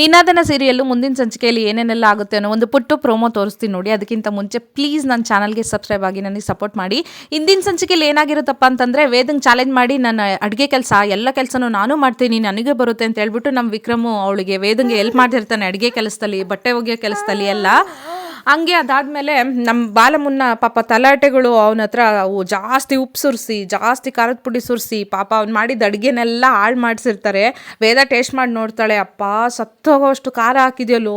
ನಿನಾದನ serial ಮುಂದಿನ ಸಂಚಿಕೆಯಲ್ಲಿ ಏನೇನೆಲ್ಲ ಆಗುತ್ತೆ ಅನ್ನೋ ಒಂದು ಪುಟ್ಟು ಪ್ರೋಮೋ ತೋರಿಸ್ತೀನಿ ನೋಡಿ. ಅದಕ್ಕಿಂತ ಮುಂಚೆ ಪ್ಲೀಸ್ ನನ್ನ ಚಾನಲ್ಗೆ ಸಬ್ಸ್ಕ್ರೈಬ್ ಆಗಿ ನನಗೆ ಸಪೋರ್ಟ್ ಮಾಡಿ. ಇಂದಿನ ಸಂಚಿಕೆಯಲ್ಲಿ ಏನಾಗಿರುತ್ತಪ್ಪ ಅಂತಂದರೆ ವೇದಂಗೆ ಚಾಲೆಂಜ್ ಮಾಡಿ ನನ್ನ ಅಡುಗೆ ಕೆಲಸ, ಎಲ್ಲ ಕೆಲಸನೂ ನಾನು ಮಾಡ್ತೀನಿ, ನನಗೆ ಬರುತ್ತೆ ಅಂತ ಹೇಳ್ಬಿಟ್ಟು ನಮ್ಮ ವಿಕ್ರಮು ಅವಳಿಗೆ ವೇದಂಗೆ ಎಲ್ಪ್ ಮಾಡ್ತಿರ್ತಾನೆ ಅಡುಗೆ ಕೆಲಸದಲ್ಲಿ, ಬಟ್ಟೆ ಒಗೆಯೋ ಕೆಲಸದಲ್ಲಿ ಎಲ್ಲ. ಹಂಗೆ ಅದಾದಮೇಲೆ ನಮ್ಮ ಬಾಲಮುನ್ನ ಪಾಪ ತಲಾಟೆಗಳು ಅವನ ಹತ್ರ ಅವು ಜಾಸ್ತಿ ಉಪ್ಪು ಸುರಿಸಿ, ಜಾಸ್ತಿ ಖಾರದ ಪುಡಿ ಸುರಿಸಿ, ಪಾಪ ಅವ್ನು ಮಾಡಿದ ಅಡುಗೆನೆಲ್ಲ ಹಾಳು ಮಾಡಿಸಿರ್ತಾರೆ. ವೇದ ಟೇಸ್ಟ್ ಮಾಡಿ ನೋಡ್ತಾಳೆ, ಅಪ್ಪ, ಸತ್ತೋಗೋಷ್ಟು ಖಾರ ಹಾಕಿದೆಯಲ್ಲೋ?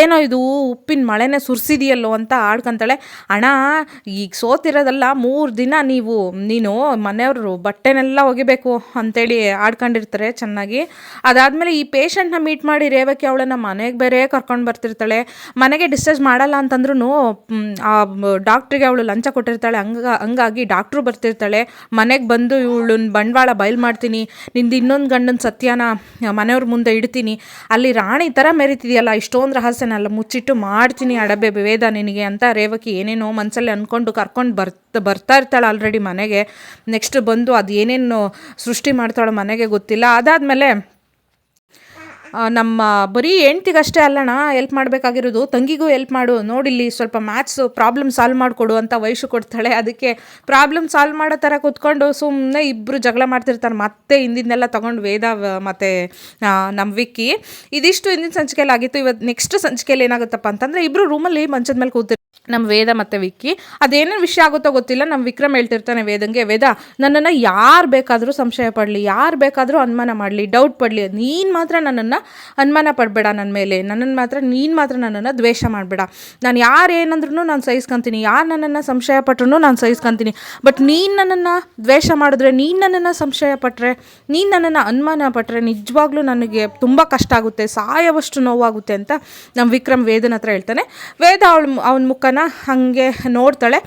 ಏನೋ ಇದು ಉಪ್ಪಿನ ಮಳೆನೇ ಸುರಿಸಿದೆಯಲ್ಲೋ? ಅಂತ ಆಡ್ಕೊಂತಾಳೆ ಅಣ್ಣ, ಈಗ ಸೋತಿರೋದಲ್ಲ, ಮೂರು ದಿನ ನೀವು, ನೀನು ಮನೆಯವರು ಬಟ್ಟೆನೆಲ್ಲ ಒಗಿಬೇಕು ಅಂತೇಳಿ ಆಡ್ಕೊಂಡಿರ್ತಾರೆ ಚೆನ್ನಾಗಿ. ಅದಾದಮೇಲೆ ಈ ಪೇಷಂಟ್ನ ಮೀಟ್ ಮಾಡಿ ರೇವಕ್ಕೆ ಅವಳನ್ನ ಮನೆಗೆ ಬೇರೆ ಕರ್ಕೊಂಡು ಬರ್ತಿರ್ತಾಳೆ. ಮನೆಗೆ ಡಿಸ್ಚಾರ್ಜ್ ಮಾಡಲ್ಲ ಅಂತಂದ್ರೂ ಆ ಡಾಕ್ಟ್ರಿಗೆ ಅವಳು ಲಂಚ ಕೊಟ್ಟಿರ್ತಾಳೆ. ಹಂಗ, ಹಂಗಾಗಿ ಡಾಕ್ಟ್ರು ಬರ್ತಿರ್ತಾಳೆ. ಮನೆಗೆ ಬಂದು ಇವಳನ್ನ ಬಂಡವಾಳ ಬಯಲು ಮಾಡ್ತೀನಿ. ನಿಂದು ಇನ್ನೊಂದು ಗಂಡನ ಸತ್ಯನ ಮನೆಯವ್ರ ಮುಂದೆ ಇಡ್ತೀನಿ. ಅಲ್ಲಿ ರಾಣಿ ಥರ ಮೆರಿತಿದೆಯಲ್ಲ, ಇಷ್ಟೊಂದು ರಹಸ್ಯನೆಲ್ಲ ಮುಚ್ಚಿಟ್ಟು ಮಾಡ್ತೀನಿ ಅಡಬೆ ವೇದ ನಿನಗೆ ಅಂತ ರೇವಕಿ ಏನೇನೋ ಮನಸ್ಸಲ್ಲಿ ಅಂದ್ಕೊಂಡು ಕರ್ಕೊಂಡು ಬರ್ತ ಬರ್ತಾ ಇರ್ತಾಳೆ ಆಲ್ರೆಡಿ ಮನೆಗೆ. ನೆಕ್ಸ್ಟ್ ಬಂದು ಅದು ಏನೇನು ಸೃಷ್ಟಿ ಮಾಡ್ತಾಳೋ ಮನೆಗೆ ಗೊತ್ತಿಲ್ಲ. ಅದಾದಮೇಲೆ ನಮ್ಮ ಬರೀ ಹೆಂಡ್ತಿಗಷ್ಟೇ ಅಲ್ಲಣ್ಣ ಹೆಲ್ಪ್ ಮಾಡಬೇಕಾಗಿರೋದು, ತಂಗಿಗೂ ಹೆಲ್ಪ್ ಮಾಡು ನೋಡಿಲ್ಲಿ ಸ್ವಲ್ಪ ಮ್ಯಾಥ್ಸು ಪ್ರಾಬ್ಲಮ್ ಸಾಲ್ವ್ ಮಾಡಿಕೊಡು ಅಂತ ವಯಸ್ಸು ಕೊಡ್ತಾಳೆ. ಅದಕ್ಕೆ ಪ್ರಾಬ್ಲಮ್ ಸಾಲ್ವ್ ಮಾಡೋ ಥರ ಕೂತ್ಕೊಂಡು ಸುಮ್ಮನೆ ಇಬ್ಬರು ಜಗಳ ಮಾಡ್ತಿರ್ತಾರೆ. ಮತ್ತೆ ಹಿಂದಿನೆಲ್ಲ ತೊಗೊಂಡು ವೇದ, ಮತ್ತು ನಮ್ಮ ವಿಕ್ಕಿ. ಇದಿಷ್ಟು ಹಿಂದಿನ ಸಂಚಿಕೆಯಲ್ಲಿ ಆಗಿತ್ತು ಇವತ್ತು ನೆಕ್ಸ್ಟ್ ಸಂಚಿಕೆಯಲ್ಲಿ ಏನಾಗುತ್ತಪ್ಪ ಅಂತಂದರೆ ಇಬ್ಬರು ರೂಮಲ್ಲಿ ಮಂಚದ ಮೇಲೆ ಕೂತಿರ್ತಾರೆ ನಮ್ಮ ವೇದ ಮತ್ತು ವಿಕ್ಕಿ. ಅದೇನೇನು ವಿಷಯ ಆಗುತ್ತೋ ಗೊತ್ತಿಲ್ಲ. ನಮ್ಮ ವಿಕ್ರಮ್ ಹೇಳ್ತಿರ್ತಾನೆ ವೇದಂಗೆ, ವೇದ, ನನ್ನನ್ನು ಯಾರು ಬೇಕಾದರೂ ಸಂಶಯ ಪಡಲಿ, ಯಾರು ಬೇಕಾದರೂ ಅನುಮಾನ ಮಾಡಲಿ ಡೌಟ್ ಪಡಲಿ, ನೀನು ಮಾತ್ರ ನನ್ನನ್ನು ಅನುಮಾನ ಪಡಬೇಡ ನನ್ನ ಮೇಲೆ. ನನ್ನನ್ನು ಮಾತ್ರ, ನೀನು ಮಾತ್ರ ನನ್ನನ್ನು ದ್ವೇಷ ಮಾಡಬೇಡ. ನಾನು ಯಾರು ಏನಂದ್ರೂ ನಾನು ಸಹಿಸ್ಕೊಂತೀನಿ. ಯಾರು ನನ್ನನ್ನು ಸಂಶಯ ಪಟ್ಟರು ನಾನು ಸಹಿಸ್ಕೊಂತೀನಿ. ಬಟ್ ನೀನು ನನ್ನನ್ನು ದ್ವೇಷ ಮಾಡಿದ್ರೆ, ನೀನು ನನ್ನನ್ನು ಸಂಶಯ ಪಟ್ಟರೆ ನೀನು ನನ್ನನ್ನು ಅನುಮಾನ ಪಟ್ಟರೆ ನಿಜವಾಗ್ಲೂ ನನಗೆ ತುಂಬ ಕಷ್ಟ ಆಗುತ್ತೆ, ಸಾಯವಷ್ಟು ನೋವಾಗುತ್ತೆ ಅಂತ ನಮ್ಮ ವಿಕ್ರಮ್ ವೇದನ ಹತ್ರ ಹೇಳ್ತಾನೆ. ವೇದ ಅವಳ ಅವನ ಮುಖನ ಹಾಗೆ ನೋಡ್ತಾಳೆ.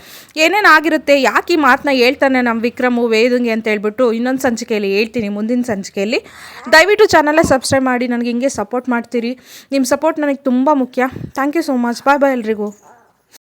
ಏನೇನು ಆಗಿರುತ್ತೆ, ಯಾಕೆ ಈ ಮಾತನ್ನ ಹೇಳ್ತಾನೆ ನಮ್ಮ ವಿಕ್ರಮು ವೇದಂಗೆ ಅಂತ ಹೇಳ್ಬಿಟ್ಟು ಇನ್ನೊಂದು ಸಂಚಿಕೆಯಲ್ಲಿ ಹೇಳ್ತೀನಿ, ಮುಂದಿನ ಸಂಚಿಕೆಯಲ್ಲಿ. ದಯವಿಟ್ಟು ಚಾನಲ್ನ ಸಬ್ಸ್ಕ್ರೈಬ್ ಮಾಡಿ ನನಗೆ ಹಿಂಗೆ ಸಪೋರ್ಟ್ ಮಾಡ್ತೀರಿ. ನಿಮ್ಮ ಸಪೋರ್ಟ್ ನನಗೆ ತುಂಬ ಮುಖ್ಯ. Thank you so much bye bye ಎಲ್ರಿಗೂ.